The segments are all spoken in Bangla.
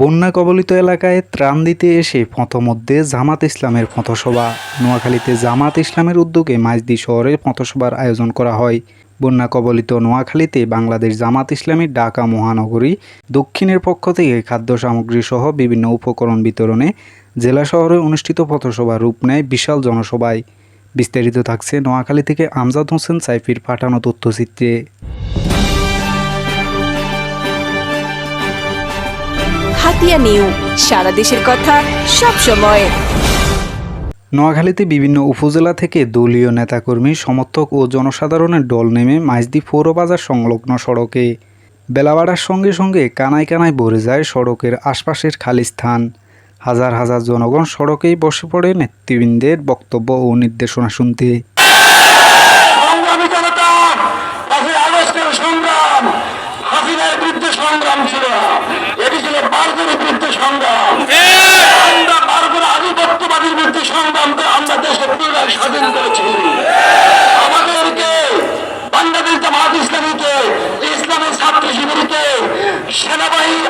বন্যা কবলিত এলাকায় ত্রাণ দিতে এসে পথমধ্যে জামাত ইসলামের পথসভা। নোয়াখালীতে জামাত ইসলামের উদ্যোগে মাইজদি শহরে পথসভার আয়োজন করা হয়। বন্যা কবলিত নোয়াখালীতে বাংলাদেশ জামাত ইসলামী ঢাকা মহানগরী, দক্ষিণের পক্ষ থেকে খাদ্য সামগ্রী সহ বিভিন্ন উপকরণ বিতরণে জেলা শহরে অনুষ্ঠিত পথসভা রূপ নেয় বিশাল জনসভায়। বিস্তারিত থাকছে নোয়াখালী থেকে আমজাদ হোসেন, সাইফির পাঠানো তথ্যচিত্রে। হাতিয়া নিউ। সারা দেশের কথা সব সময়। নোয়াখালীতে বিভিন্ন উপজেলা থেকে দলীয় নেতাকর্মী সমর্থক ও জনসাধারণের দল নেমে মাইজদি পৌরবাজার সংলগ্ন সড়কে। বেলাবাড়ার সঙ্গে সঙ্গে কানায় কানায় ভরে যায় সড়কের আশপাশের খালি স্থান হাজার হাজার জনগণ সড়কেই বসে পড়ে নেতৃবৃন্দের বক্তব্য ও নির্দেশনা শুনতে। সংগ্রামী সেনাবাহিনীর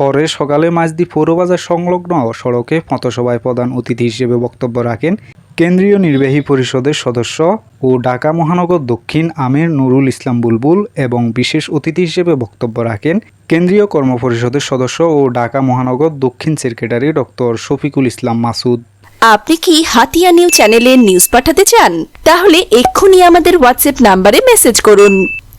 পরে সকালে মাঝদি পৌরবাজার সংলগ্ন সড়কে পথসভায় প্রধান অতিথি হিসেবে বক্তব্য রাখেন কেন্দ্রীয় নির্বাহী পরিষদের সদস্য ও ঢাকা মহানগর দক্ষিণ আমির নুরুল ইসলাম বুলবুল এবং বিশেষ অতিথি হিসেবে বক্তব্য রাখেন কেন্দ্রীয় কর্মপরিষদের সদস্য ও ঢাকা মহানগর দক্ষিণ সেক্রেটারি ডক্টর শফিকুল ইসলাম মাসুদ। আপনি কি হাতিয়া নিউ চ্যানেলে নিউজ পাঠাতে চান? তাহলে এক্ষুনি আমাদের হোয়াটসঅ্যাপ নাম্বারে মেসেজ করুন।